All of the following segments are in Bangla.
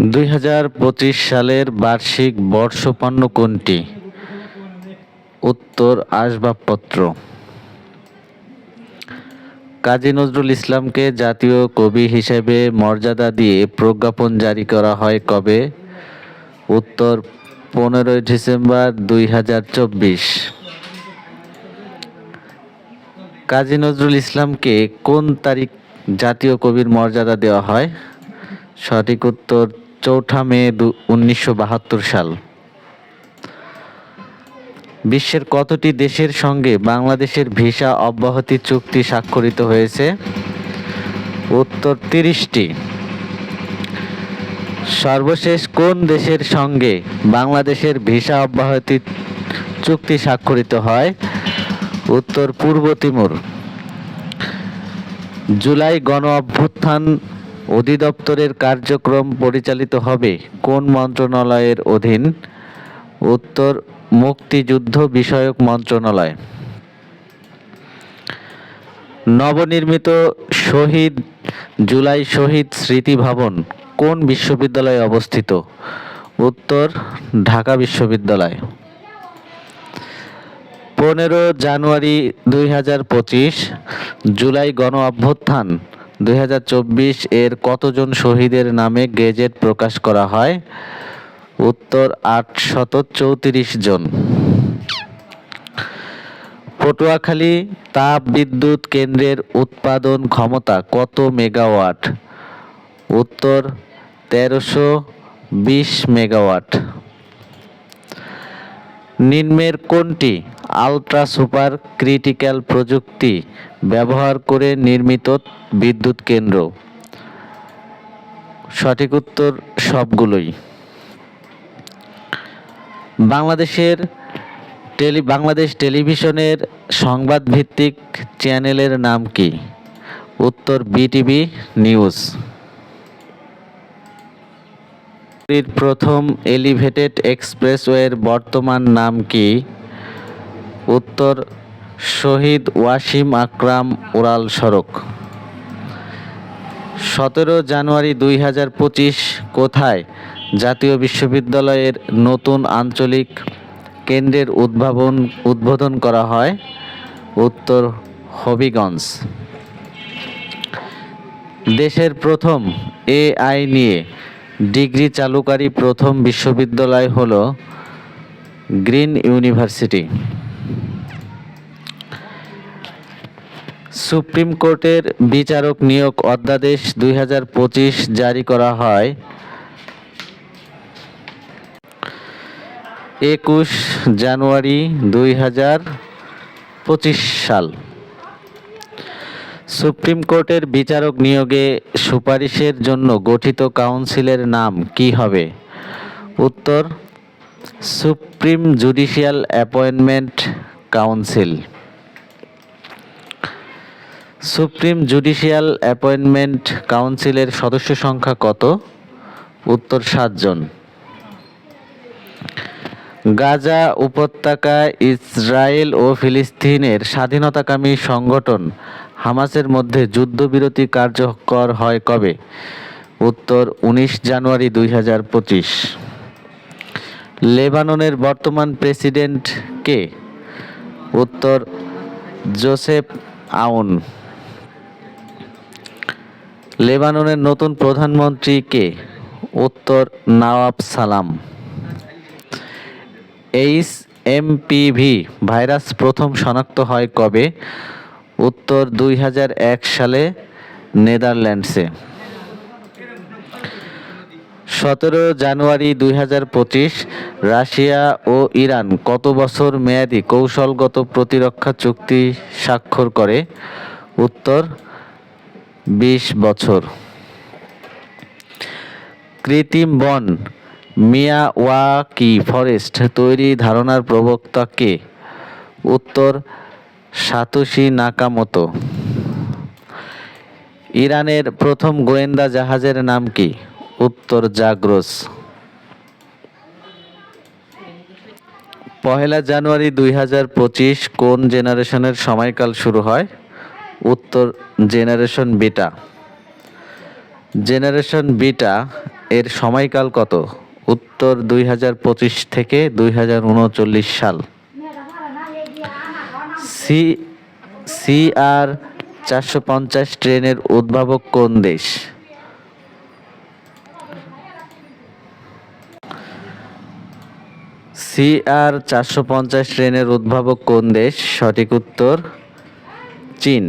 দুই হাজার পঁচিশ সালের বার্ষিক বর্ষপণ্য কোনটি? উত্তর, আসবাবপত্র। কাজী নজরুল ইসলামকে জাতীয় কবি হিসেবে মর্যাদা দিয়ে প্রজ্ঞাপন জারি করা হয় কবে? উত্তর, পনেরোই ডিসেম্বর দুই হাজার চব্বিশ। কাজী নজরুল ইসলামকে কোন তারিখ জাতীয় কবির মর্যাদা দেওয়া হয়? সঠিক উত্তর চৌঠা মে উনিশশো বাহাত্তর সাল। বিশ্বের কতটি দেশের সঙ্গে বাংলাদেশের ভিসা অব্যাহতি চুক্তি স্বাক্ষরিত হয়েছে? উত্তর তিরিশটি। সর্বশেষ কোন দেশের সঙ্গে বাংলাদেশের ভিসা অব্যাহতি চুক্তি স্বাক্ষরিত হয়? উত্তর পূর্ব তিমুর। জুলাই গণ অভ্যুত্থান অধিদপ্তরের কার্যক্রম পরিচালিত হবে। কোন মন্ত্রণালয়ের অধীন? উত্তর, মুক্তিযুদ্ধ বিষয়ক মন্ত্রণালয়। নবনির্মিত শহীদ, জুলাই শহীদ স্মৃতি ভবন কোন বিশ্ববিদ্যালয়ে অবস্থিত? উত্তর, ঢাকা বিশ্ববিদ্যালয়। পনেরো জানুয়ারি দুই হাজার পঁচিশ, জুলাই গণ অভ্যুত্থান। দুই হাজার চব্বিশ এর কতজন শহীদের নামে গেজেট প্রকাশ করা হয়? উত্তর, আটশত চৌত্রিশ জন। পটুয়াখালী তাপ বিদ্যুৎ কেন্দ্রের উৎপাদন ক্ষমতা কত মেগাওয়াট? উত্তর, তেরোশো বিশ মেগাওয়াট। নিম্নের কোনটি? আলট্রা সুপার ক্রিটিক্যাল প্রযুক্তি ব্যবহার করে নির্মিত বিদ্যুৎ কেন্দ্র। সঠিক উত্তর সবগুলোই। বাংলাদেশের টেলি, বাংলাদেশ টেলিভিশনের সংবাদ ভিত্তিক চ্যানেলের নাম কি? উত্তর, বিটিভি নিউজ। প্রথম এলিভেটেড এক্সপ্রেসওয়ের বর্তমান নাম কি? উত্তর, শহীদ ওয়াসিম আকরাম উড়াল সড়ক। সতেরো জানুয়ারি দুই হাজার পঁচিশ, কোথায়? জাতীয় বিশ্ববিদ্যালয়ের নতুন আঞ্চলিক কেন্দ্রের উদ্ভাবন, উদ্বোধন করা হয় উত্তর হবিগঞ্জ। দেশের প্রথম এআই নিয়ে ডিগ্রি চালুকারী প্রথম বিশ্ববিদ্যালয় হল গ্রিন ইউনিভার্সিটি। সুপ্রিম কোর্টের বিচারক নিয়োগ অধ্যাদেশ দুই হাজার পঁচিশ জারি করা হয়। একুশ জানুয়ারি দুই হাজার পঁচিশ সাল। সুপ্রিম কোর্টের বিচারক নিয়োগে সুপারিশের জন্য গঠিত কাউন্সিলের নাম কি হবে? উত্তর, supreme judicial appointment council. Supreme judicial appointment কাউন্সিলের সদস্য সংখ্যা কত? উত্তর সাতজন গাজা উপত্যকা, ইসরায়েল ও ফিলিস্তিনের স্বাধীনতাকামী সংগঠন হামাসের মধ্যে যুদ্ধবিরতি কার্যকর হয় কবে? উত্তর, উনিশ জানুয়ারি দুই হাজার পঁচিশ। লেবাননের বর্তমান প্রেসিডেন্ট কে? উত্তর, জোসেফ আউন। লেবাননের নতুন প্রধানমন্ত্রী কে? উত্তর, নওয়াব সালাম। এইচ এমপিভি ভাইরাস প্রথম শনাক্ত হয় কবে? উত্তর, দুই হাজার এক সালে নেদারল্যান্ডসে। সতেরো জানুয়ারি দুই হাজার পঁচিশ, রাশিয়া ও ইরান কত বছর মেয়াদি কৌশলগত প্রতিরক্ষা চুক্তি স্বাক্ষর করে? উত্তর বিশ বছর। কৃত্রিম বন, মিয়াওয়াকি ফরেস্ট তৈরি ধারণার প্রবক্তা কে? উত্তর, সাতোশি নাকামতো। ইরানের প্রথম গোয়েন্দা জাহাজের নাম কি? উত্তর, জাগ্রস। পহেলা জানুয়ারি দুই হাজার পঁচিশ কোন জেনারেশনের সময়কাল শুরু হয়? উত্তর জেনারেশন বিটা। জেনারেশন বিটা এর সময়কাল কত? উত্তর দুই হাজার পঁচিশ থেকে দুই হাজার উনচল্লিশ সাল। সি সি আর চারশো পঞ্চাশ ট্রেনের উদ্ভাবক কোন দেশ? সি আর চারশো পঞ্চাশ ট্রেনের উদ্ভাবক কোন দেশ? সঠিক উত্তর চীন।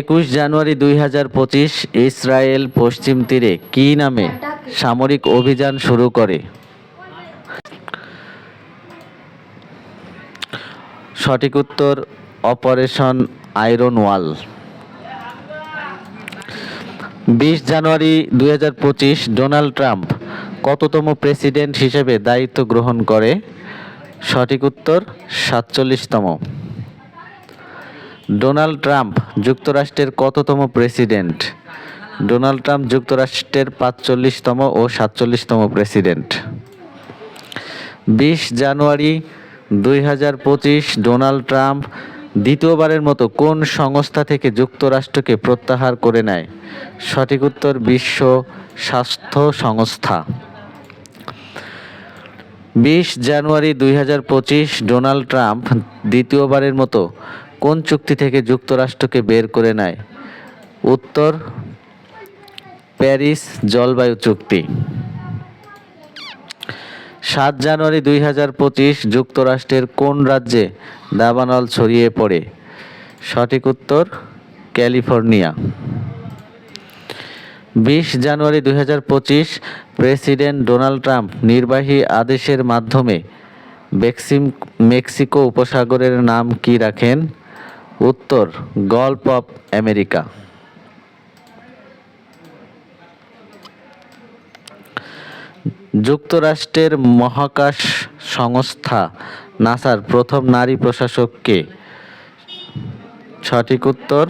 একুশ জানুয়ারি দুই হাজার পঁচিশ, ইসরায়েল পশ্চিম তীরে কি নামে সামরিক অভিযান শুরু করে? সঠিক উত্তর, অপারেশন আয়রন ওয়াল। বিশ জানুয়ারি দুই হাজার পঁচিশ, ডোনাল্ড ট্রাম্প কততম প্রেসিডেন্ট হিসেবে দায়িত্ব গ্রহণ করে? সঠিক উত্তর সাতচল্লিশতম। ডোনাল্ড ট্রাম্প যুক্তরাষ্ট্রের কততম প্রেসিডেন্ট? ডোনাল্ড ট্রাম্প যুক্তরাষ্ট্রের পাঁচচল্লিশতম ও সাতচল্লিশতম প্রেসিডেন্ট। বিশ জানুয়ারি দুই হাজার পঁচিশ, ডোনাল্ড ট্রাম্প দ্বিতীয়বারের মতো কোন সংস্থা থেকে যুক্তরাষ্ট্রকে প্রত্যাহার করে নেয়? সঠিক উত্তর বিশ্ব স্বাস্থ্য সংস্থা। বিশ জানুয়ারি দুই হাজার পঁচিশ ডোনাল্ড ট্রাম্প দ্বিতীয়বারের মতো কোন চুক্তি থেকে যুক্তরাষ্ট্রকে বের করে নেয়? উত্তর, প্যারিস জলবায়ু চুক্তি। সাত জানুয়ারি দুই হাজার পঁচিশ যুক্তরাষ্ট্রের কোন রাজ্যে দাবানল ছড়িয়ে পড়ে? সঠিক উত্তর, ক্যালিফোর্নিয়া। বিশ জানুয়ারি দুই হাজার পঁচিশ প্রেসিডেন্ট ডোনাল্ড ট্রাম্প নির্বাহী আদেশের মাধ্যমে বেক্সিম মেক্সিকো উপসাগরের নাম কি রাখেন? উত্তর, গল্ফ অফ আমেরিকা। যুক্তরাষ্ট্রের মহাকাশ সংস্থা নাসার প্রথম নারী প্রশাসককে সঠিক উত্তর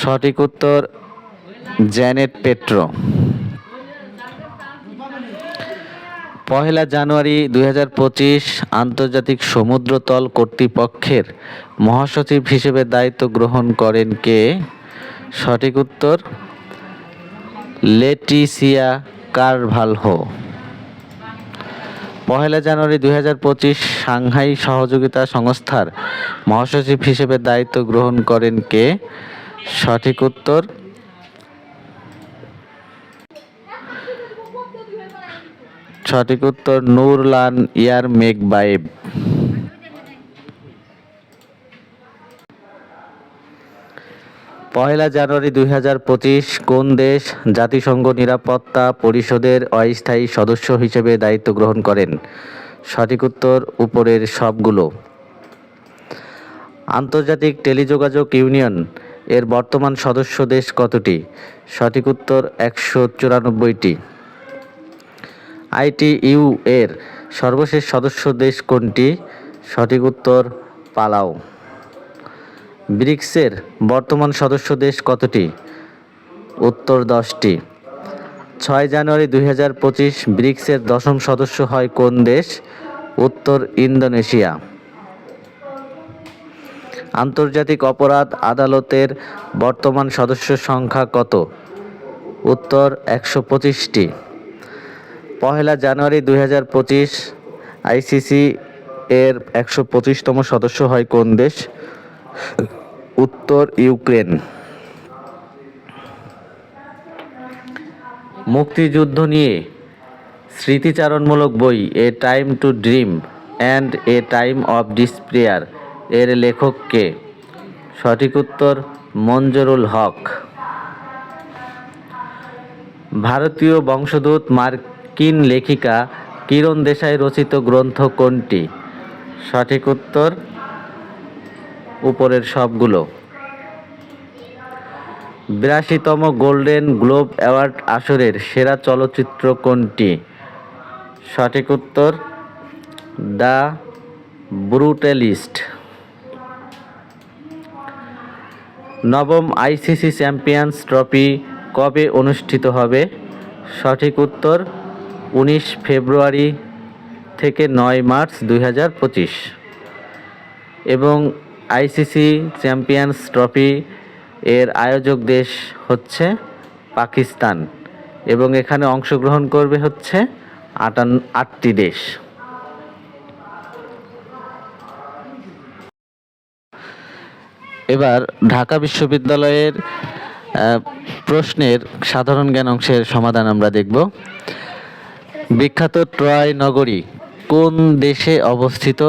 সঠিক উত্তর, জ্যানেট পেট্রো। পহেলা জানুয়ারি দু হাজার পঁচিশ আন্তর্জাতিক সমুদ্রতল কর্তৃপক্ষের মহাসচিব হিসেবে দায়িত্ব গ্রহণ করেন কে? সঠিক উত্তর, লেটিসিয়া কারভালহো। পহেলা জানুয়ারি দু হাজার পঁচিশ সাংহাই সহযোগিতা সংস্থার মহাসচিব হিসেবে দায়িত্ব গ্রহণ করেন কে? সঠিক উত্তর? সঠিক উত্তর নুরলান ইয়ার মেক বাইব। পহেলা জানুয়ারি দুই হাজার পঁচিশ, কোন দেশ জাতিসংঘ নিরাপত্তা পরিষদের অস্থায়ী সদস্য হিসেবে দায়িত্ব গ্রহণ করেন? সঠিক উত্তর উপরের সবগুলো। আন্তর্জাতিক টেলিযোগাযোগ ইউনিয়ন এর বর্তমান সদস্য দেশ কতটি? সঠিক উত্তর একশো চুরানব্বইটি। আইটিইউ এর সর্বশেষ সদস্য দেশ কোনটি? সঠিক উত্তর পালাও। ব্রিক্সের বর্তমান সদস্য দেশ কতটি? উত্তর দশটি। ছয় জানুয়ারি দুই হাজার পঁচিশ ব্রিক্সের দশম সদস্য হয় কোন দেশ? উত্তর ইন্দোনেশিয়া। আন্তর্জাতিক অপরাধ আদালতের বর্তমান সদস্য সংখ্যা কত? উত্তর একশো পঁচিশটি। পহেলা জানুয়ারি দুই হাজার পঁচিশ আইসিসি এর একশো পঁচিশতম সদস্য হয় কোন দেশ? উত্তর ইউক্রেন। মুক্তিযুদ্ধ নিয়ে স্মৃতিচারণমূলক বই, a time to dream and a time of despair এর লেখক কে? সঠিক উত্তর, মঞ্জরুল হক। ভারতীয় বংশদূত মার্কিন লেখিকা কিরণ দেশাই রচিত গ্রন্থ কোনটি? সঠিক উত্তর, উপরের সবগুলো। বিরাশিতম গোল্ডেন গ্লোব অ্যাওয়ার্ড আসরের সেরা চলচ্চিত্র কোনটি? সঠিক উত্তর, দ্য ব্রুটালিস্ট। নবম আইসিসি চ্যাম্পিয়ন্স ট্রফি কবে অনুষ্ঠিত হবে? সঠিক উত্তর উনিশ ফেব্রুয়ারি থেকে নয় মার্চ দুই হাজার পঁচিশ। এবং আইসিসি চ্যাম্পিয়ন্স ট্রফি এর আয়োজক দেশ হচ্ছে পাকিস্তান। এবং এখানে অংশগ্রহণ করবে হচ্ছে আটান, আটটি দেশ। এবার ঢাকা বিশ্ববিদ্যালয়ের প্রশ্নের সাধারণ জ্ঞান অংশের সমাধান আমরা দেখব। বিখ্যাত ট্রয় নগরী কোন দেশে অবস্থিত?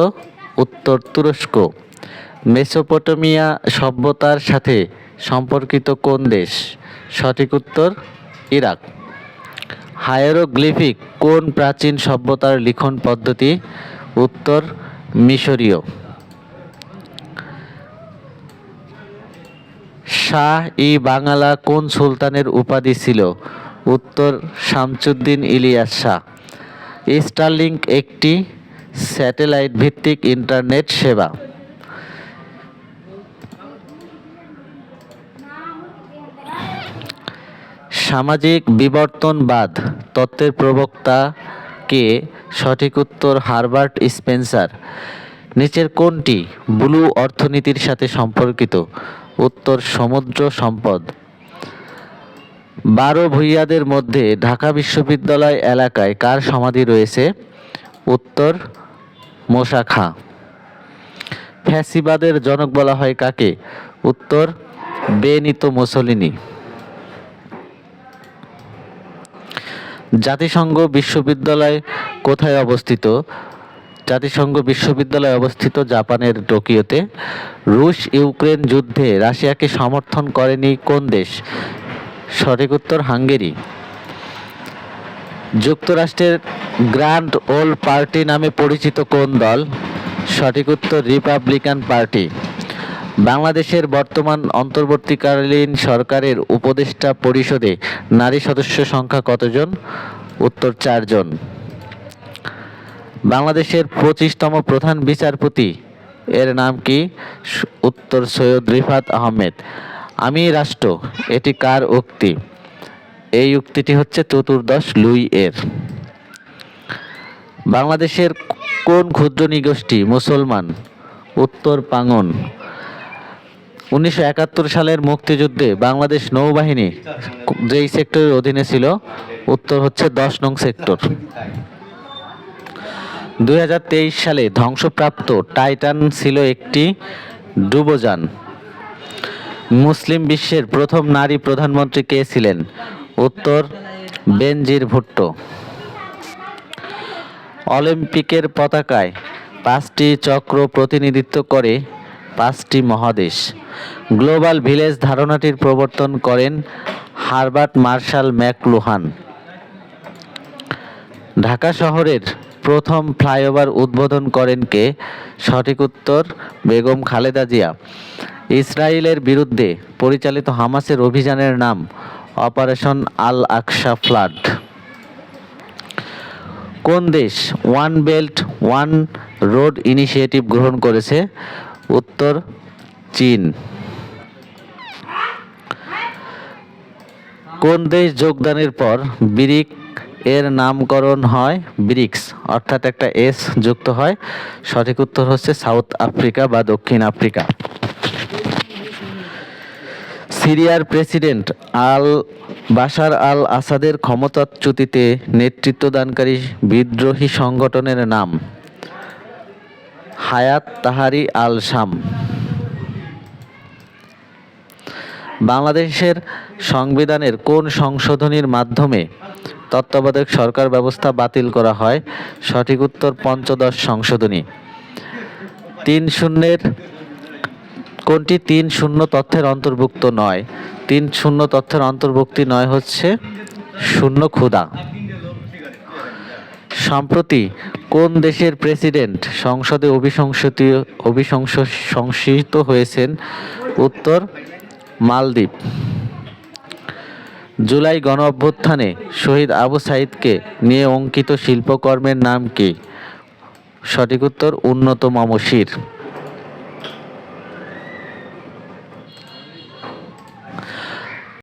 উত্তর তুরস্ক। মেসোপটেমিয়া সভ্যতার সাথে সম্পর্কিত কোন দেশ? সঠিক উত্তর, ইরাক। হায়ারোগ্লিফিক কোন প্রাচীন সভ্যতার লিখন পদ্ধতি? উত্তর, মিশরীয়। শাহ ই বাঙালা কোন সুলতানের উপাধি ছিল? উত্তর, শামসুদ্দিন ইলিয়াস শাহ। স্টারলিংক একটি স্যাটেলাইট ভিত্তিক ইন্টারনেট সেবা। সামাজিক বিবর্তনবাদ, তত্ত্বের প্রবক্তা কে? সঠিক উত্তর, হারবার্ট স্পেন্সার। নিচের কোনটি ব্লু অর্থনীতির সাথে সম্পর্কিত? উত্তর সমুদ্র সম্পদ। বারো ভূঁইয়াদের মধ্যে ঢাকা বিশ্ববিদ্যালয় এলাকায় কার সমাধি রয়েছে? উত্তর মোশা খাঁ ফ্যাসিবাদের জনক বলা হয় কাকে? উত্তর, বেনিতো মুসলিনি। জাতিসংঘ বিশ্ববিদ্যালয় কোথায় অবস্থিত? জাতিসংঘ বিশ্ববিদ্যালয় অবস্থিত জাপানের টোকিওতে রুশ ইউক্রেন যুদ্ধে রাশিয়াকে সমর্থন করেনি কোন দেশ? সঠিক উত্তর, হাঙ্গেরি। যুক্তরাষ্ট্রের গ্র্যান্ড ওল পার্টি নামে পরিচিত কোন দল? সঠিক উত্তর, রিপাবলিকান পার্টি। বাংলাদেশের বর্তমান অন্তর্বর্তীকালীন সরকারের উপদেষ্টা পরিষদে নারী সদস্য সংখ্যা কতজন? উত্তর, চারজন। বাংলাদেশের পঁচিশতম প্রধান বিচারপতি। এর নাম কি? উত্তর সৈয়দ রিফাত আহমেদ। আমি রাষ্ট্র, এটি কার উক্তি? এই উক্তিটি হচ্ছে চতুর্দশ লুই এর। বাংলাদেশের কোন ক্ষুদ্র নিগোষ্ঠী মুসলমান? উত্তর পাঙ্গন। উনিশশো একাত্তর সালের মুক্তিযুদ্ধে বাংলাদেশ নৌবাহিনী যেই সেক্টরের অধীনে ছিল, উত্তর হচ্ছে দশ নং সেক্টর। দুই হাজার তেইশ সালে ধ্বংসপ্রাপ্ত টাইটান ছিল একটি ডুবোযান মুসলিম বিশ্বের প্রথম নারী প্রধানমন্ত্রী কে ছিলেন? উত্তর, বেনজির ভুট্টো। অলিম্পিকের পতাকায় পাঁচটি চক্র প্রতিনিধিত্ব করে পাঁচটি মহাদেশ। গ্লোবাল ভিলেজ ধারণাটির প্রবর্তন করেন হারবার্ট মার্শাল ম্যাকলুহান। ঢাকা শহরের প্রথম ফ্লাইওভার উদ্বোধন করেন কে? সঠিক উত্তর, বেগম খালেদা জিয়া। ইসরায়েলের বিরুদ্ধে পরিচালিত হামাসের অভিযানের নাম, অপারেশন আল আকসা ফ্লাড। কোন দেশ one belt, one road initiative গ্রহণ করেছে? উত্তর, চীন। কোন দেশ যোগদানের পর ব্রিক এর নামকরণ হয় ব্রিক্স, অর্থাৎ একটা এস যুক্ত হয়। সঠিক উত্তর হচ্ছে সাউথ আফ্রিকা বা দক্ষিণ আফ্রিকা। সিরিয়ার প্রেসিডেন্ট আল বাশার আল আসাদের ক্ষমতাচ্যুতিতে নেতৃত্বদানকারী বিদ্রোহী সংগঠনের নাম হায়াত তাহারি আল শাম। বাংলাদেশের সংবিধানের কোন সংশোধনীর মাধ্যমে তত্ত্বাবধায়ক সরকার ব্যবস্থা বাতিল করা হয়। সঠিক উত্তর পঞ্চদশ সংশোধনী। তিন শূন্যের, কোনটি তিন শূন্য তথ্যের অন্তর্ভুক্ত নয়? তিন শূন্য তথ্যের অন্তর্ভুক্তি নয় হচ্ছে শূন্য ক্ষুদা সম্প্রতি কোন দেশের প্রেসিডেন্ট সংসদে অভিশংসিত অভিশংস সংসিত হয়েছেন? উত্তর, মালদ্বীপ। জুলাই গণ অভ্যুত্থানে শহীদ আবু সাইদকে নিয়ে অঙ্কিত শিল্পকর্মের নাম কি? সঠিক উত্তর, উন্নত মমশির।